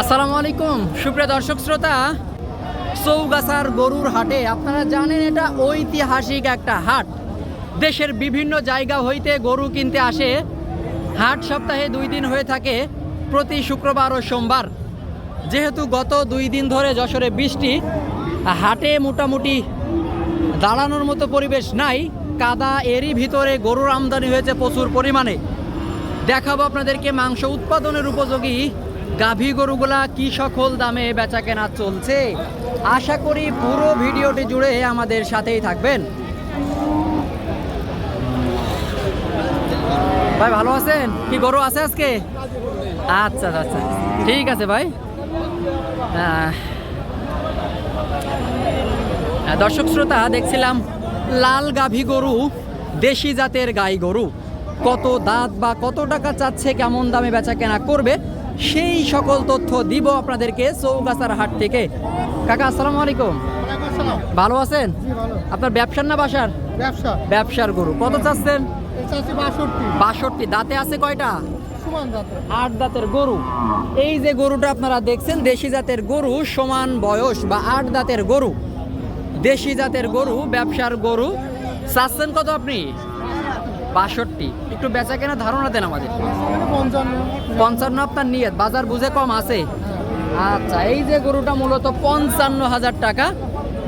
আসসালামু আলাইকুম, সুপ্রিয় দর্শক শ্রোতা, চৌগাছার গরুর হাটে আপনারা জানেন এটা ঐতিহাসিক একটা হাট। দেশের বিভিন্ন জায়গা হইতে গরু কিনতে আসে। হাট সপ্তাহে দুই দিন হয়ে থাকে, প্রতি শুক্রবার ও সোমবার। যেহেতু গত দুই দিন ধরে যশোরে বৃষ্টি, হাটে মোটামুটি দাঁড়ানোর মতো পরিবেশ নাই। কাদা এরই ভিতরে গরুর আমদানি হয়েছে প্রচুর পরিমাণে। দেখাবো আপনাদেরকে মাংস উৎপাদনের উপযোগী গাভী গরুগুলা কি সকল দামে বেচা কেনা চলছে? আশা করি পুরো ভিডিওটি জুড়ে আমাদের সাথেই থাকবেন। ভাই, ভালো আছেন? কি গরু আছে আজকে? আচ্ছা আচ্ছা ঠিক আছে ভাই। দর্শক শ্রোতা, দেখছিলাম লাল গাভী গরু, দেশি জাতের গাই গরু। কত দাঁত বা কত টাকা চাচ্ছে, কেমন দামে বেচা কেনা করবে? সেই সকল তথ্য দিব আপনাদেরকে চৌগাছার হাট থেকে। কাকা আসসালামু আলাইকুম। ভালো আছেন? আপনার ব্যবসার না বাসার? ব্যবসা। ব্যবসার গরু। কত চাচ্ছেন? বাষট্টি। দাঁতে আছে কয়টা? আট দাঁতের গরু। এই যে গরুটা আপনারা দেখছেন দেশি জাতের গরু সমান বয়স বা আট দাঁতের গরু। দেশি জাতের গরু ব্যবসার গরু। চাচ্ছেন কত আপনি? বাষট্টি। একটু বেচা কেনা ধারণা দেন আমাদের। পঞ্চান্ন আপনার নিয়ত, বাজার বুঝে কম আছে। আচ্ছা এই যে গরুটা মূলত পঞ্চান্ন হাজার টাকা।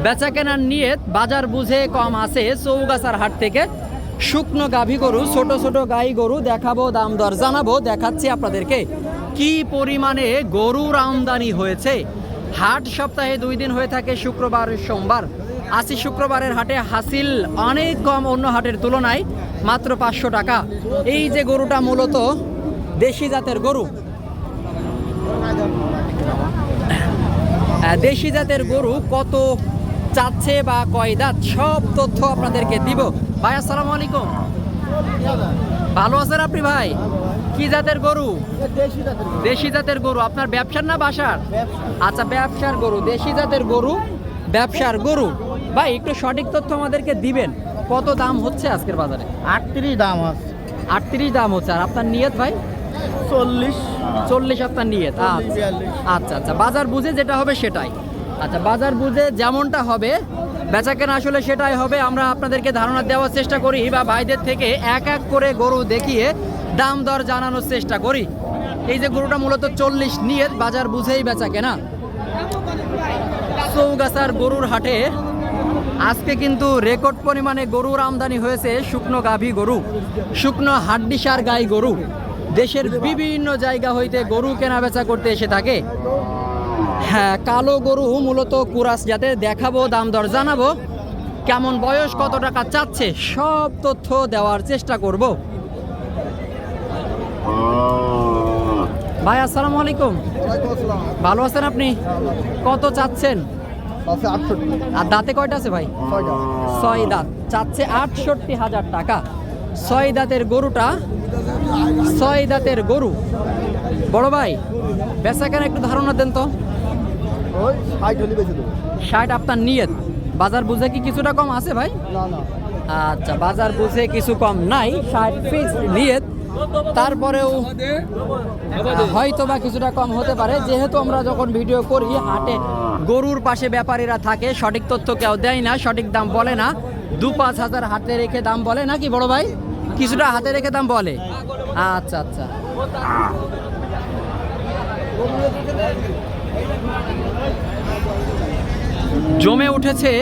বেচা কেনার নিয়ত, বাজার বুঝে কম আছে চৌগাছার হাট থেকে। শুকনো গাভী গরু, ছোট ছোট গাই গরু, দেখাবো দাম দর, জানাব, দেখাচ্ছি আপনাদেরকে কি পরিমাণে গরুর আমদানি হয়েছে। হাট সপ্তাহে দুই দিন হয়ে থাকে শুক্রবার, সোমবার। আশি শুক্রবারের হাটে হাসিল অনেক কম অন্য হাটের তুলনায় মাত্র পাঁচশো টাকা। এই যে গরুটা মূলত দেশি জাতের গরু। দেশি জাতের গরু কত চাচ্ছে বা কয় দাঁত, সব তথ্য আপনাদেরকে দিব। ভাই, আসসালামু আলাইকুম। ভালো আছেন আপনি ভাই? কি জাতের গরু? দেশি জাতের গরু। আপনার ব্যবসার না বাসার? আচ্ছা ব্যবসার গরু। দেশি জাতের গরু, ব্যবসার গরু। ভাই একটু সঠিক তথ্য আমাদেরকে দিবেন। কত দাম হচ্ছে আজকের বাজারে? আটত্রিশ দাম আছে। আটত্রিশ দাম হচ্ছে। আর আপনার নিয়ত ভাই? চল্লিশ। চল্লিশ আপনার নিয়ত। আচ্ছা। আচ্ছা আচ্ছা। বাজার বুঝে যেটা হবে সেটাই। আচ্ছা বাজার বুঝে যেমনটা হবে বেচা কেনা আসলে সেটাই হবে। আমরা আপনাদেরকে ধারণা দেওয়ার চেষ্টা করি। বা ভাইদের থেকে এক এক করে গরু দেখিয়ে দাম দর জানানোর চেষ্টা করি। এই যে গরুটা মূলত চল্লিশ নিয়ে বাজার বুঝেই বেচা কেনা চৌগাছার গরুর হাটে আজকে কিন্তু রেকর্ড পরিমাণে গরুর আমদানি হয়েছে শুকনো গাভী গরু, শুকনো হাড্ডিসার গাই গরু। দেশের বিভিন্ন জায়গা হইতে গরু কেনা বেচা করতে এসে থাকে। হ্যাঁ কালো গরু মূলত কুরাস যাতে দেখাবো দাম দর, জানাব কেমন বয়স, কত টাকা চাচ্ছে, সব তথ্য দেওয়ার চেষ্টা করব। ভাই, আসসালামু আলাইকুম। ভালো আছেন আপনি? কত চাচ্ছেন? আর দাঁতে কয়টা আছে ভাই? ছয় দাঁত। চাচ্ছে আটষট্টি হাজার টাকা। ছয় দাঁতের গরুটা ছয় দাঁতের গরু। বড় ভাই বেচা কেন একটু ধারণা দেন তো। ষাট আপনার নিয়ত। বাজার বুঝে কি কিছুটা কম আছে ভাই? আচ্ছা বাজার বুঝে কিছু কম নাই। ষাট পিস নিয়ত। তারপরেও হয়তো বা কিছুটা কম হতে পারে। যেহেতু আমরা যখন ভিডিও করি, হাটে গরুর পাশে ব্যাপারীরা থাকে, সঠিক তথ্য কেউ দেয় না, সঠিক দাম বলে না। দু পাঁচ হাজার হাতে রেখে দাম বলে নাকি বড় ভাই? কিছুটা হাতে রেখে দাম বলে। আচ্ছা আচ্ছা। জমে উঠেছে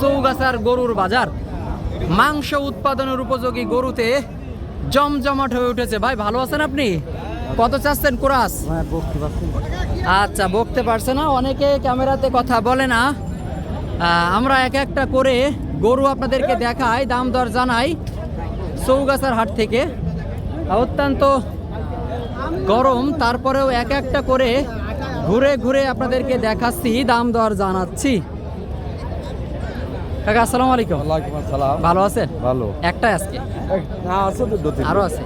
চৌগাছার গরুর বাজার। মাংস উৎপাদনের উপযোগী গরুতে জমজমাট হয়ে উঠেছে। ভাই ভালো আছেন আপনি? কত চাচ্ছেন কুরাস? হ্যাঁ আচ্ছা বকতে পারছে না। অনেকে ক্যামেরাতে কথা বলে না। আমরা এক একটা করে গরু আপনাদেরকে দেখাই দাম দর জানাই চৌগাছার হাট থেকে। অত্যন্ত গরম তারপরেও এক একটা করে ঘুরে ঘুরে আপনাদেরকে দেখাচ্ছি দাম দর জানাচ্ছি। কাকা আসসালামু আলাইকুম। ওয়ালাইকুম আসসালাম। ভালো আছেন? ভালো। একটাই আজকে? না আছে তো দুটো। আরও আছে?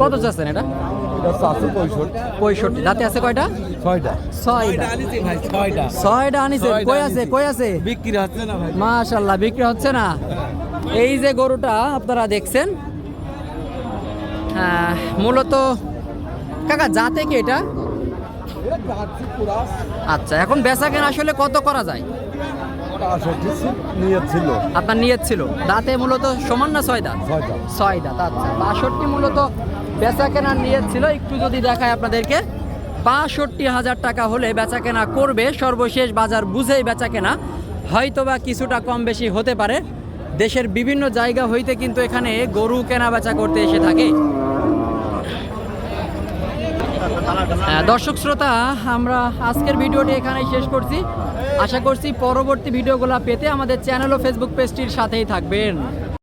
কত চাচ্ছেন এটা? পঁয়ষট্টি। দাঁতে আছে কয়টা? ছয়টা। ছয়টা। ছয়টা ছয়টা। আনিছে? কই আছে? কই আছে? বিক্রি হচ্ছে না মাশাল্লাহ বিক্রি হচ্ছে না? এই যে গরুটা আপনারা দেখছেন আহ, মূলত কাকা জাতে কি এটা? আচ্ছা এখন বেচা কেনা আসলে কত করা যায়? আষট্টি নিয়ে ছিল। আপনার নিয়ত ছিল? দাঁতে মূলত সমান না ছয় দাঁত? ছয় দাঁত। আচ্ছা। বাষট্টি মূলত বেচা কেনার নিয়ত ছিল। একটু যদি দেখায় আপনাদেরকে। বাষট্টি হাজার টাকা হলে বেচা কেনা করবে। সর্বশেষ বাজার বুঝেই বেচা কেনা হয়তো বা কিছুটা কম বেশি হতে পারে। দেশের বিভিন্ন জায়গা হইতে কিন্তু এখানে গরু কেনা বেচা করতে এসে থাকে। হ্যাঁ, দর্শক শ্রোতা আমরা আজকের ভিডিওটি এখানেই শেষ করছি। আশা করছি পরবর্তী ভিডিওগুলো পেতে আমাদের চ্যানেল ও ফেসবুক পেজটির সাথেই থাকবেন।